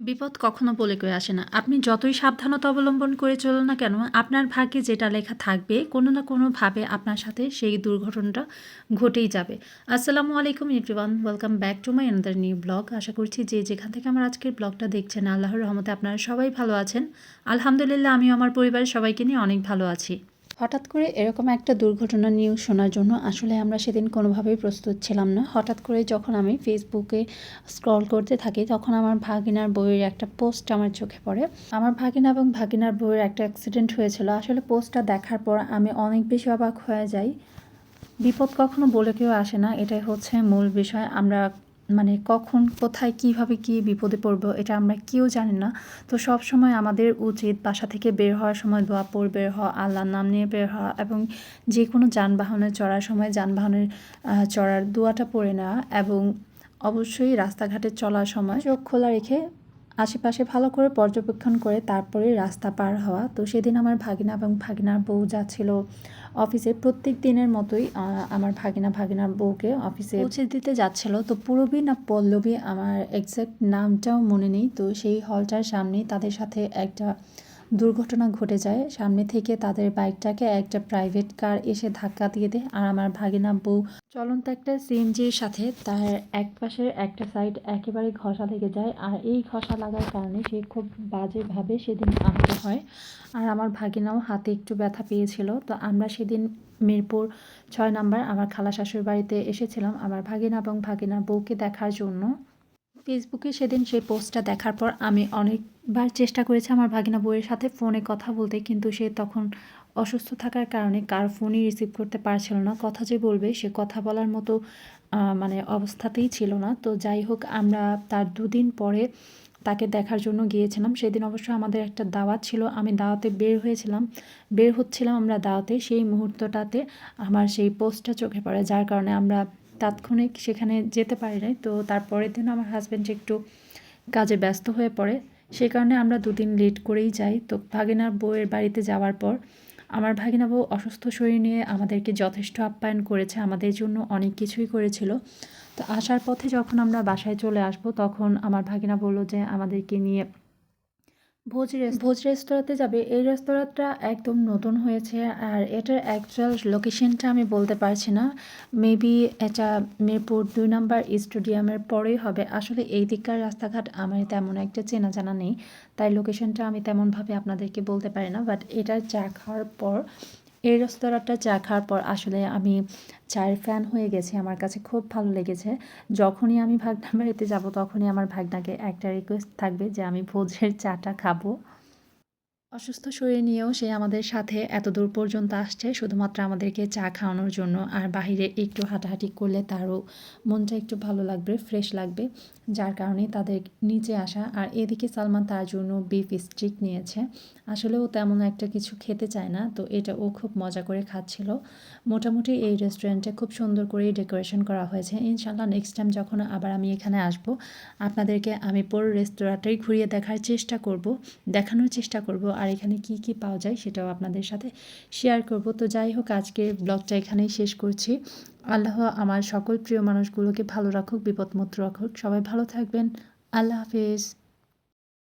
বিপদ কখনো বলে কয়ে আসে না। আপনি যতই সাবধানতা অবলম্বন করে চলুন না কেন, আপনার ভাগ্যে যেটা লেখা থাকবে, কোনো না কোনোভাবে আপনার সাথে সেই দুর্ঘটনাটা ঘটেই যাবে। আসসালামু আলাইকুম everyone, welcome back to my another new blog. আশা করছি যে যেখান থেকে আমার আজকের ব্লগটা দেখছেন, আল্লাহর রহমতে আপনারা সবাই ভালো আছেন। আলহামদুলিল্লাহ, আমিও আমার পরিবারের সবাইকে নিয়ে অনেক ভালো আছি। হঠাৎ করে এরকম একটা দুর্ঘটনা নিউজ শোনার জন্য আসলে আমরা সেদিন কোনোভাবেই প্রস্তুত ছিলাম না। হঠাৎ করে যখন আমি ফেসবুকে স্ক্রল করতে থাকি, তখন আমার ভাগিনার বইয়ের একটা পোস্ট আমার চোখে পড়ে। আমার ভাগিনা এবং ভাগিনার বইয়ের একটা অ্যাক্সিডেন্ট হয়েছিল। আসলে পোস্টটা দেখার পর আমি অনেক বেশি অবাক হয়ে যাই। বিপদ কখনো বলে কেউ আসে না। এটাই হচ্ছে মূল বিষয়। আমরা মানে কখন, কোথায়, কীভাবে, কি বিপদে পড়ব এটা আমরা কেউ জানি না। তো সব সময় আমাদের উচিত বাসা থেকে বের হওয়ার সময় দোয়া পড়, বের হওয়া, আল্লাহর নাম নিয়ে বের হওয়া এবং যে কোনো যানবাহনে চড়ার সময় যানবাহনের চড়ার দোয়াটা পড়ে নেওয়া এবং অবশ্যই রাস্তাঘাটে চলার সময় চোখ খোলা রেখে আশেপাশে ভালো করে পর্যবেক্ষণ করে তারপরে রাস্তা পার হওয়া। তো সেদিন আমার ভাগিনা এবং ভাগিনার বউ যাচ্ছিল অফিসে, প্রত্যেক দিনের মতোই আমার ভাগিনা ভাগিনার বউকে অফিসে পৌঁছে দিতে যাচ্ছিল। তো পূরবী না পল্লবী, আমার এক্সাক্ট নামটাও মনে নেই। তো সেই হলটার সামনেই তাদের সাথে একটা দুর্ঘটনা ঘটে যায়। সামনে থেকে তাদের বাইকটাকে একটা প্রাইভেট কার এসে ধাক্কা দিয়ে দেয় আর আমার ভাগিনা বউ চলন্ত একটা সিএনজির সাথে তার এক পাশের একটা সাইড একেবারে ঘষা লেগে যায় আর এই ঘষা লাগার কারণে সে খুব বাজেভাবে সেদিন আহত হয়। আর আমার ভাগিনাও হাতে একটু ব্যথা পেয়েছিল। তো আমরা সেদিন মিরপুর ছয় নাম্বার আমার খালা শাশুড়ি বাড়িতে এসেছিলাম আমার ভাগিনা এবং ভাগিনার বউকে দেখার জন্য। ফেসবুকে সেদিন সেই পোস্টটা দেখার পর আমি অনেকবার চেষ্টা করেছে আমার ভাগিনা বউয়ের সাথে ফোনে কথা বলতে, কিন্তু সে তখন অসুস্থ থাকার কারণে কার ফোনই রিসিভ করতে পারছিল না। কথা যে বলবে, সে কথা বলার মতো মানে অবস্থাতেই ছিল না। তো যাই হোক, আমরা তার দুদিন পরে তাকে দেখার জন্য গিয়েছিলাম। সেদিন অবশ্য আমাদের একটা দাওয়াত ছিল, আমি দাওয়াতে বের হয়েছিলাম। বের হচ্ছিলাম আমরা দাওয়াতে, সেই মুহূর্তটাতে আমার সেই পোস্টটা চোখে পড়ে, যার কারণে আমরা তাৎক্ষণিক সেখানে যেতে পারি নাই। তো তারপরের দিন আমার হাজব্যান্ড একটু কাজে ব্যস্ত হয়ে পড়ে। সে কারণে আমরা দুদিন লেট করেই যাই। তো ভাগিনার বউয়ের বাড়িতে যাওয়ার পর আমার ভাগিনা বউ অসুস্থ শরীর নিয়ে আমাদেরকে যথেষ্ট আপ্যায়ন করেছে, আমাদের জন্য অনেক কিছুই করেছিল। তো আসার পথে যখন আমরা বাসায় চলে আসব, তখন আমার ভাগিনা বলল যে, আমাদেরকে নিয়ে ভোজ ভোজ রেস্তোরাঁতে যাবে। এই রেস্তোরাঁটা একদম নতুন হয়েছে আর এটার অ্যাকচুয়াল লোকেশনটা আমি বলতে পারছি না। মেবি এটা মিরপুর দুই নম্বর স্টেডিয়ামের পরেই হবে। আসলে এই দিককার রাস্তাঘাট আমার তেমন একটা চেনা জানা নেই। তাই লোকেশনটা আমি তেমনভাবে আপনাদেরকে বলতে পারি না। বাট এটা চা খাওয়ার পর এই রেস্তোরাঁটা চা খাওয়ার পর আসলে আমি চায়ের ফ্যান হয়ে গেছি। আমার কাছে খুব ভালো লেগেছে। যখনই আমি ভাগনার বাড়িতে যাব, তখনই আমার ভাগনাকে একটা রিকোয়েস্ট থাকবে যে আমি ভোজের চাটা খাব। অসুস্থ শরীর নিয়েও সে আমাদের সাথে এত দূর পর্যন্ত আসছে, শুধুমাত্র আমাদেরকে চা খাওয়ানোর জন্য। আর বাইরে একটু হাঁটাহাঁটি করলে তারও মনটা একটু ভালো লাগবে ফ্রেশ লাগবে, যার কারণে তাদের নিচে আসা। আর এদিকে সালমান তার জন্য বিফ স্টিক নিয়েছে। আসলে ও তেমন একটা কিছু খেতে চায় না, তো এটা ও খুব মজা করে খাচ্ছিল। মোটামুটি এই রেস্টুরেন্টে খুব সুন্দর করেই ডেকোরেশন করা হয়েছে। ইনশাল্লাহ নেক্সট টাইম যখন আবার আমি এখানে আসব, আপনাদেরকে আমি পুরো রেস্তোরাঁটাই ঘুরিয়ে দেখার চেষ্টা করব, দেখানোর চেষ্টা করব। আর এখানে কি কি পাওয়া যায় সেটাও আপনাদের সাথে শেয়ার করব। তো যাই হোক আজকে ব্লগটা এখানেই শেষ করছি। আল্লাহ আমার সকল প্রিয় মানুষগুলোকে ভালো রাখুক, বিপদমুক্ত রাখুক। সবাই ভালো থাকবেন। আল্লাহ হাফেজ।